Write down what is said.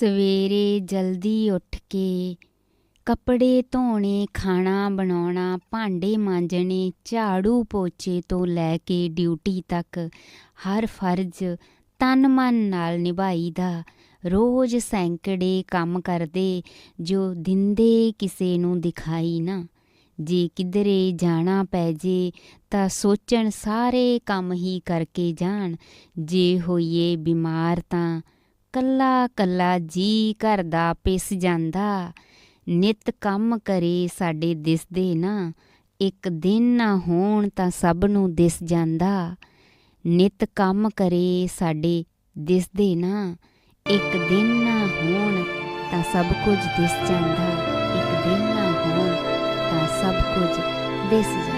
ਸਵੇਰੇ ਜਲਦੀ ਉੱਠ ਕੇ ਕੱਪੜੇ ਧੋਣੇ, ਖਾਣਾ ਬਣਾਉਣਾ, ਭਾਂਡੇ ਮਾਂਜਣੇ, ਝਾੜੂ ਪੋਚੇ ਤੋਂ ਲੈ ਕੇ ਡਿਊਟੀ ਤੱਕ ਹਰ ਫਰਜ਼ ਤਨ ਮਨ ਨਾਲ ਨਿਭਾਈਦਾ। ਰੋਜ਼ ਸੈਂਕੜੇ ਕੰਮ ਕਰਦੇ ਜੋ ਦਿੰਦੇ ਕਿਸੇ ਨੂੰ ਦਿਖਾਈ ਨਾ। ਜੇ ਕਿਧਰੇ ਜਾਣਾ ਪੈ ਜੇ ਤਾਂ ਸੋਚਣ ਸਾਰੇ ਕੰਮ ਹੀ ਕਰਕੇ ਜਾਣ। ਜੇ ਹੋਈਏ ਬਿਮਾਰ ਤਾਂ ਕੱਲਾ ਕੱਲਾ ਜੀ ਘਰ ਦਾ ਪਿਸ ਜਾਂਦਾ। ਨਿਤ ਕੰਮ ਕਰੇ ਸਾਡੇ ਦਿਸਦੇ ਨਾ, ਇੱਕ ਦਿਨ ਨਾ ਹੋਣ ਤਾਂ ਸਭ ਨੂੰ ਦਿਸ ਜਾਂਦਾ। ਨਿਤ ਕੰਮ ਕਰੇ ਸਾਡੇ ਦਿਸਦੇ ਨਾ, ਇੱਕ ਦਿਨ ਨਾ ਹੋਣ ਤਾਂ ਸਭ ਕੁਝ ਦਿਸ ਜਾਂਦਾ। ਇੱਕ ਦਿਨ ਨਾ ਹੋਣ ਤਾਂ ਸਭ ਕੁਝ ਦਿਸ ਜਾਂਦਾ।